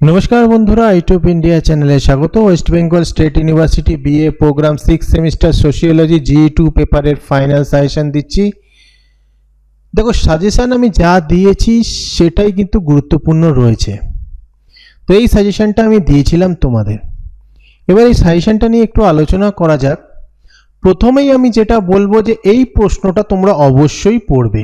নমস্কার বন্ধুরা YouTube India চ্যানেলে স্বাগত। West Bengal State University BA program six semester sociology G two পেপারের ফাইনাল সাজেশন দিচ্ছি। দেখো সাজেশন আমি যা দিয়েছি সেটাই কিন্তু গুরুত্বপূর্ণ রয়েছে। তো এই সাজেশনটা আমি দিয়েছিলাম তোমাদের। এবার এই সাজেশনটা নিয়ে একটু আলোচনা করা যাক। প্রথমেই আমি যেটা বলব যে এই প্রশ্নটা তোমরা অবশ্যই পড়বে।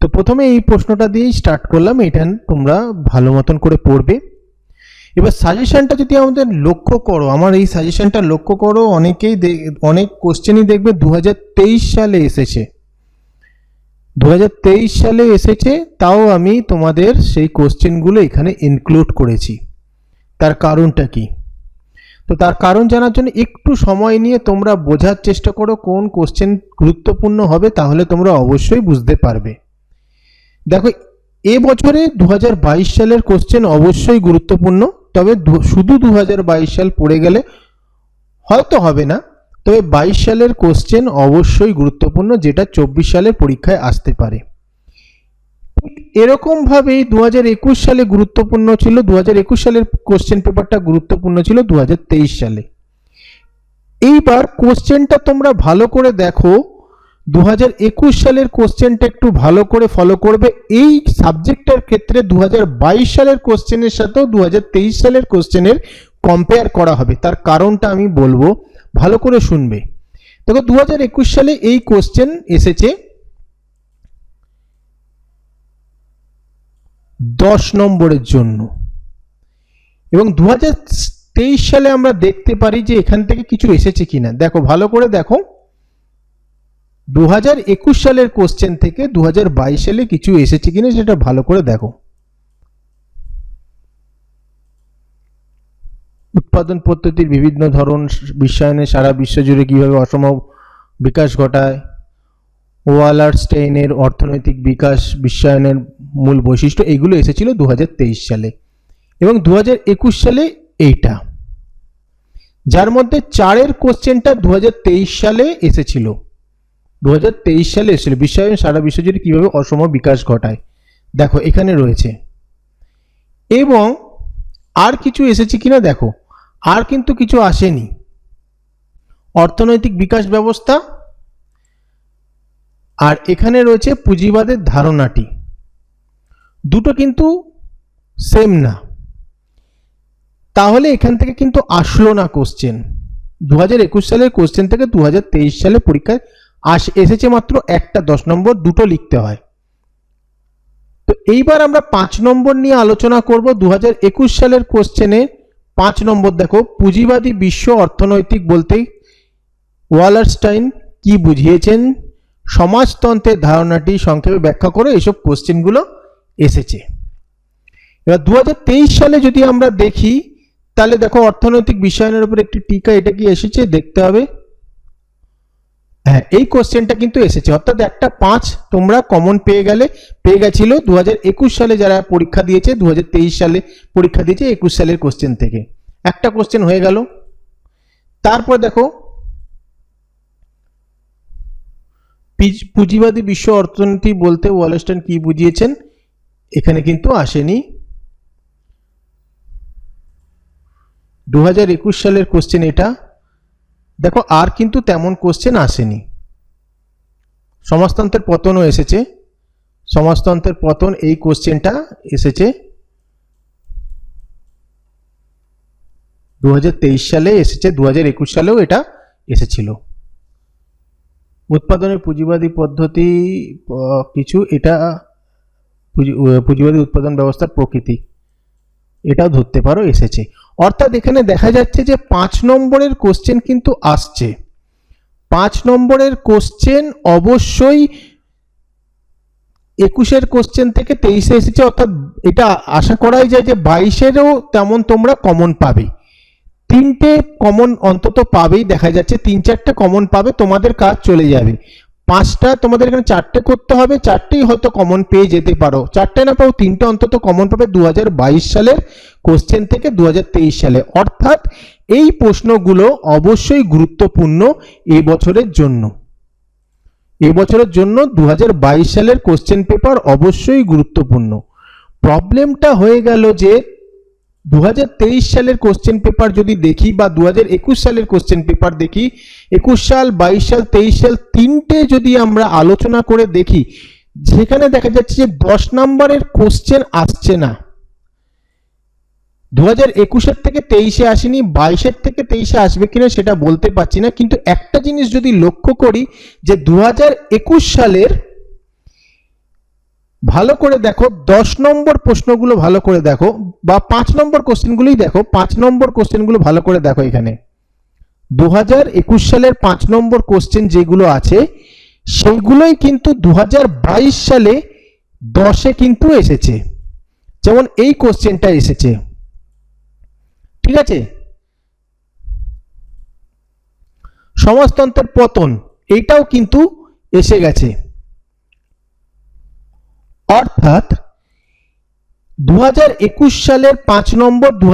তো প্রথমে এই প্রশ্নটা দিয়েই স্টার্ট করলাম, এটা তোমরা ভালো মতন করে পড়বে। এবার সাজেশনটা যদি আমাদের লক্ষ্য করো, আমার এই সাজেশনটা লক্ষ্য করো, অনেকেই অনেক কোশ্চেনই দেখবে দু হাজার তেইশ সালে এসেছে। দুহাজার তেইশ সালে এসেছে, তাও আমি তোমাদের সেই কোশ্চেনগুলো এখানে ইনক্লুড করেছি। তার কারণটা কি? তো তার কারণ জানার জন্য একটু সময় নিয়ে তোমরা বোঝার চেষ্টা করো কোন কোশ্চেন গুরুত্বপূর্ণ হবে, তাহলে তোমরা অবশ্যই বুঝতে পারবে। দেখো, এ বছরে দু হাজার বাইশ সালের কোশ্চেন অবশ্যই গুরুত্বপূর্ণ, তবে শুধু দু হাজার বাইশ সাল পড়ে গেলে হয়তো হবে না, তবে বাইশ সালের কোশ্চেন অবশ্যই গুরুত্বপূর্ণ, যেটা চব্বিশ সালের পরীক্ষায় আসতে পারে। এরকম ভাবেই দু হাজার একুশ সালে গুরুত্বপূর্ণ ছিল দু হাজার একুশ সালের কোশ্চেন পেপারটা গুরুত্বপূর্ণ ছিল দু হাজার তেইশ সালে। এইবার কোশ্চেনটা তোমরা ভালো করে দেখো দু হাজার একুশ সালের কোশ্চেনটা একটু ভালো করে ফলো করবে। এই সাবজেক্টের ক্ষেত্রে দু হাজার বাইশ সালের কোশ্চেনের সাথেও দু হাজার তেইশ সালের কোশ্চেনের কম্পেয়ার করা হবে। তার কারণটা আমি বলব, ভালো করে শুনবে। দেখো দু হাজার একুশ সালে এই কোশ্চেন এসেছে দশ নম্বরের জন্য। এবং দু হাজার তেইশ সালে আমরা দেখতে পারি যে এখান থেকে কিছু এসেছে কিনা। দেখো, ভালো করে দেখো। দু হাজার একুশ সালের কোশ্চেন থেকে দু হাজার বাইশ সালে কিছু এসেছে কিনা সেটা ভালো করে দেখো। উৎপাদন পদ্ধতির বিভিন্ন ধরন বিশ্বায়নে সারা বিশ্বজুড়ে কীভাবে অসম বিকাশ ঘটায় ওয়ালার স্টেইনের অর্থনৈতিক বিকাশ, বিশ্বায়নের মূল বৈশিষ্ট্য, এগুলো এসেছিল দু হাজার তেইশ সালে। এবং দু হাজার একুশ সালে এইটা। যার মধ্যে চারের কোশ্চেনটা দু হাজার তেইশ সালে এসেছিল। দু হাজার তেইশ সালে এসেছিল। বিশ্বায়ন সারা বিশ্বজুড়ে কীভাবে অসম বিকাশ ঘটায়। দেখো, এখানে রয়েছে। এবং আর কিছু এসেছে কিনা দেখো। আর কিন্তু কিছু আসেনি। অর্থনৈতিক বিকাশ ব্যবস্থা। আর এখানে রয়েছে পুঁজিবাদের ধারণাটি। দুটো কিন্তু সেম না। তাহলে এখান থেকে কিন্তু আসলো না কোশ্চেন দু হাজার একুশ সালের কোশ্চেন থেকে দু হাজার তেইশ সালে পরীক্ষায় আস এসেছে মাত্র একটা, দশ নম্বর দুটো লিখতে হয়। তো এইবার আমরা পাঁচ নম্বর নিয়ে আলোচনা করব দু সালের কোশ্চেনে পাঁচ নম্বর দেখো, পুঁজিবাদী বিশ্ব অর্থনৈতিক বলতে ওয়ালারস্টাইন কি বুঝিয়েছেন? সমাজতন্ত্রের ধারণাটি সংক্ষেপে ব্যাখ্যা করে এসব কোশ্চেনগুলো এসেছে। এবার দু হাজার তেইশ সালে যদি আমরা দেখি, তাহলে দেখো অর্থনৈতিক বিশ্বায়নের উপর একটি টিকা, এটা কি এসেছে? দেখতে হবে। হ্যাঁ এই কোশ্চেনটা কিন্তু এসেছে। অর্থাৎ একটা পাঁচ তোমরা কমন পেয়ে গেলে, পেয়ে গেছিল দু একুশ সালে যারা পরীক্ষা দিয়েছে দু হাজার তেইশ সালে পরীক্ষা দিয়েছে একুশ সালের কোশ্চেন থেকে। একটা কোশ্চেন হয়ে গেল। তারপর দেখো, পিজ- পুঁজিবাদী বিশ্ব অর্থনীতি বলতে ওয়ালস্টাইন কি বুঝিয়েছেন? এখানে কিন্তু আসেনি। দু হাজার একুশ সালের কোশ্চেন এটা। দেখো, আর কিন্তু তেমন কোশ্চেন আসেনি। সমাজতন্ত্রের পতনও এসেছে। সমাজতন্ত্রের পতন এই কোশ্চেনটা এসেছে দু হাজার তেইশ সালে এসেছে দু হাজার একুশ সালেও এটা এসেছিল। উৎপাদনের পুঁজিবাদী পদ্ধতি কিছু এটা পুঁজি- পুঁজিবাদী উৎপাদন ব্যবস্থার প্রকৃতি, এটাও ধরতে পারো এসেছে। অর্থাৎ এখানে দেখা যাচ্ছে যে পাঁচ নম্বরের কোশ্চেন কিন্তু আসছে। পাঁচ নম্বরের কোশ্চেন অবশ্যই একুশের কোশ্চেন থেকে তেইশে এসেছে, অর্থাৎ এটা আশা করাই যায় যে বাইশেরও তেমন তোমরা কমন পাবে। তিনটে কমন অন্তত পাবেই, দেখা যাচ্ছে তিন চারটে কমন পাবে, তোমাদের কাজ চলে যাবে। পাঁচটা তোমাদের এখানে চারটে করতে হবে, চারটেই হয়তো কমন পেয়ে যেতে পারো। চারটে না পাও, তিনটে অন্তত কমন পাবে দু হাজার বাইশ সালের কোশ্চেন থেকে দু হাজার তেইশ সালে। অর্থাৎ এই প্রশ্নগুলো অবশ্যই গুরুত্বপূর্ণ এই বছরের জন্য। এবছরের জন্য দু হাজার বাইশ সালের কোশ্চেন পেপার অবশ্যই গুরুত্বপূর্ণ। প্রবলেমটা হয়ে গেল যে দু হাজার তেইশ সালের কোশ্চেন পেপার যদি দেখি বা দু হাজার একুশ সালের কোশ্চেন পেপার দেখি, একুশ সাল, বাইশ সাল, তেইশ সাল তিনটে যদি আমরা আলোচনা করে দেখি, যেখানে দেখা যাচ্ছে যে দশ নম্বরের কোশ্চেন আসছে না। দু হাজার একুশের থেকে তেইশে আসেনি, বাইশের থেকে তেইশে আসবে কিনা সেটা বলতে পারছি না, কিন্তু একটা জিনিস যদি লক্ষ্য করি যে দু হাজার একুশ সালের ভালো করে দেখো, দশ নম্বর প্রশ্নগুলো ভালো করে দেখো, বা পাঁচ নম্বর কোশ্চেনগুলোই দেখো, পাঁচ নম্বর কোশ্চেনগুলো ভালো করে দেখো এখানে। দু হাজার একুশ সালের পাঁচ নম্বর কোশ্চেন যেগুলো আছে, সেইগুলোই কিন্তু দু হাজার বাইশ সালে দশে কিন্তু এসেছে। যেমন এই কোশ্চেনটা এসেছে। ঠিক আছে? সমাজতন্ত্রের পতন, এইটাও কিন্তু এসে গেছে। অর্থাৎ দু হাজার একুশ সালের পাঁচ নম্বর দু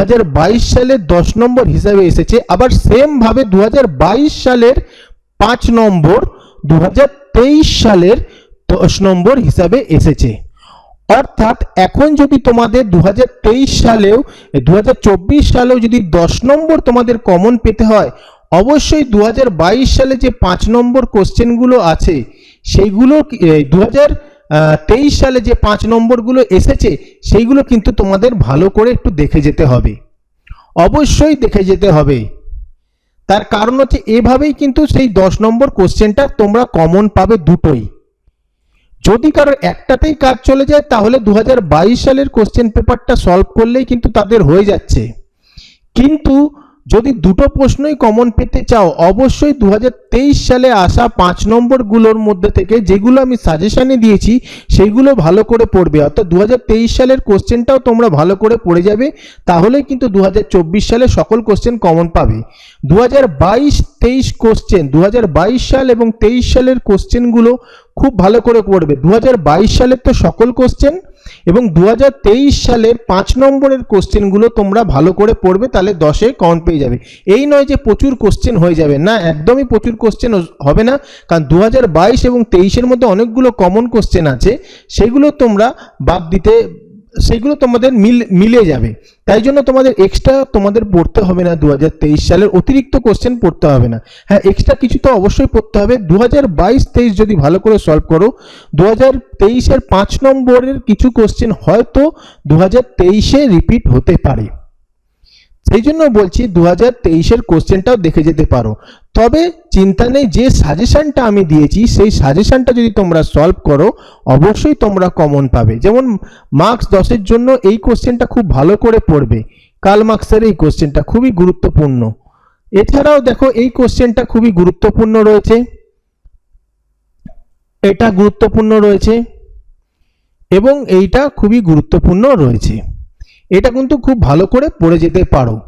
সালের দশ নম্বর হিসাবে এসেছে। আবার সেম ভাবে দুহাজার বাইশ সালের পাঁচ নম্বর, দুহাজার তেইশ সালের দশ নম্বর হিসাবে এসেছে। অর্থাৎ এখন যদি তোমাদের দু হাজার তেইশ সালেও দু হাজার চব্বিশ সালেও যদি দশ নম্বর তোমাদের কমন পেতে হয়, অবশ্যই দু হাজার বাইশ সালে যে পাঁচ নম্বর কোশ্চেনগুলো আছে, সেইগুলো দু তেইশ সালে যে পাঁচ নম্বরগুলো এসেছে, সেইগুলো কিন্তু তোমাদের ভালো করে একটু দেখে যেতে হবে। অবশ্যই দেখে যেতে হবে। তার কারণ হচ্ছে এভাবেই কিন্তু সেই দশ নম্বর কোশ্চেনটা তোমরা কমন পাবে দুটোই। যদি কারোর একটাতেই কাজ চলে যায়, তাহলে দু হাজার বাইশ সালের কোশ্চেন পেপারটা সলভ করলেই কিন্তু তাদের হয়ে যাচ্ছে। কিন্তু যদি দুটো প্রশ্নই কমন পেতে চাও, অবশ্যই দু হাজার তেইশ সালে আসা পাঁচ নম্বরগুলোর মধ্যে থেকে যেগুলো আমি সাজেশানে দিয়েছি সেইগুলো ভালো করে পড়বে। অর্থাৎ দু হাজার তেইশ সালের কোশ্চেনটাও তোমরা ভালো করে পড়ে যাবে, তাহলে কিন্তু দু হাজার চব্বিশ সালে সকল কোশ্চেন কমন পাবে। দু হাজার বাইশ তেইশ কোশ্চেন দু হাজার বাইশ সাল এবং তেইশ সালের কোশ্চেনগুলো খুব ভালো করে পড়বে। দু হাজার বাইশ সালের তো সকল কোশ্চেন এবং দুহাজার তেইশ সালের পাঁচ নম্বরের কোশ্চেনগুলো তোমরা ভালো করে পড়বে, তাহলে দশে কমন পেয়ে যাবে। এই নয় যে প্রচুর কোশ্চেন হয়ে যাবে, না, একদমই প্রচুর কোশ্চেন হবে না, কারণ দু হাজার বাইশ এবং তেইশের মধ্যে অনেকগুলো কমন কোশ্চেন আছে, সেগুলো তোমরা বাদ দিতে সেগুলো তোমাদের মিল মিলে যাবে। তাই জন্য তোমাদের এক্সট্রা তোমাদের পড়তে হবে না দু হাজার তেইশ সালের অতিরিক্ত কোশ্চেন পড়তে হবে না। হ্যাঁ এক্সট্রা কিছু তো অবশ্যই পড়তে হবে। দু হাজার যদি ভালো করে সলভ করো দু হাজার তেইশের পাঁচ নম্বরের কিছু কোশ্চেন হয়তো দু হাজার তেইশে রিপিট হতে পারে। সেই জন্য বলছি দু হাজার তেইশের কোশ্চেনটাও দেখে যেতে পারো। তবে চিন্তা নেই, যে সাজেশনটা আমি দিয়েছি, সেই সাজেশনটা যদি তোমরা সলভ করো, অবশ্যই তোমরা কমন পাবে। যেমন মার্কস দশের জন্য এই কোশ্চেনটা খুব ভালো করে পড়বে। কাল মার্কসের এই কোশ্চেনটা খুবই গুরুত্বপূর্ণ। এছাড়াও দেখো, এই কোশ্চেনটা খুবই গুরুত্বপূর্ণ রয়েছে। এটা গুরুত্বপূর্ণ রয়েছে এবং এইটা খুবই গুরুত্বপূর্ণ রয়েছে। এটা কিন্তু খুব ভালো করে পড়ে যেতে পারো।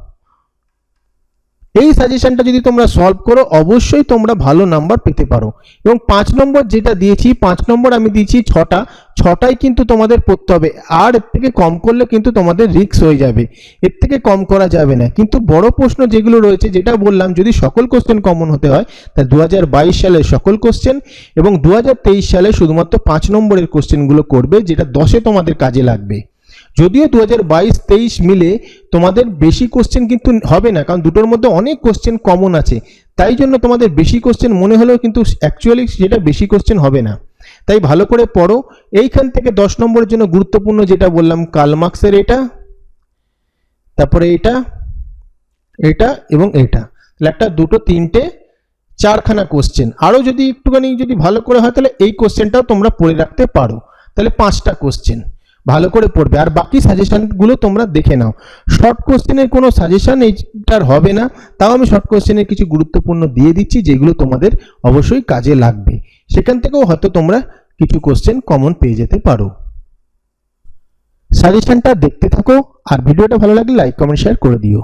এই সাজেশনটা যদি তোমরা সলভ করো, অবশ্যই তোমরা ভালো নাম্বার পেতে পারো। এবং পাঁচ নম্বর যেটা দিয়েছি, পাঁচ নম্বর আমি দিয়েছি ছটা। ছটাই কিন্তু তোমাদের পড়তে হবে। আর এর থেকে কম করলে কিন্তু তোমাদের রিক্স হয়ে যাবে। এর থেকে কম করা যাবে না। কিন্তু বড় প্রশ্ন যেগুলো রয়েছে, যেটা বললাম, যদি সকল কোশ্চেন কমন হতে হয়, তা দু হাজার বাইশ সালে সকল কোশ্চেন এবং দু হাজার তেইশ সালে শুধুমাত্র পাঁচ নম্বরের কোশ্চেনগুলো করবে, যেটা দশে তোমাদের কাজে লাগবে। যদিও দু হাজার বাইশ, তেইশ মিলে তোমাদের বেশি কোশ্চেন কিন্তু হবে না, কারণ দুটোর মধ্যে অনেক কোশ্চেন কমন আছে। তাই জন্য তোমাদের বেশি কোশ্চেন মনে হলেও কিন্তু অ্যাকচুয়ালি সেটা বেশি কোশ্চেন হবে না। তাই ভালো করে পড়ো। এইখান থেকে দশ নম্বরের জন্য গুরুত্বপূর্ণ যেটা বললাম কালমার্কসের এটা, তারপরে এটা এটা এবং এটা। তাহলে একটা, দুটো, তিনটে, চারখানা কোশ্চেন আরও যদি একটুখানি যদি ভালো করে হয়, তাহলে এই কোশ্চেনটাও তোমরা পড়ে রাখতে পারো। তাহলে পাঁচটা কোশ্চেন ভালো করে পড়বে। আর বাকি সাজেশনগুলো তোমরা দেখে নাও। শর্ট কোশ্চেনের কোনো সাজেশন এইটার হবে না। তাও আমি শর্ট কোশ্চেনের কিছু গুরুত্বপূর্ণ দিয়ে দিচ্ছি, যেগুলো তোমাদের অবশ্যই কাজে লাগবে। সেখান থেকেও হয়তো তোমরা কিছু কোশ্চেন কমন পেয়ে যেতে পারো। সাজেশনটা দেখতে থাকো, আর ভিডিওটা ভালো লাগলে লাইক কমেন্ট শেয়ার করে দিও।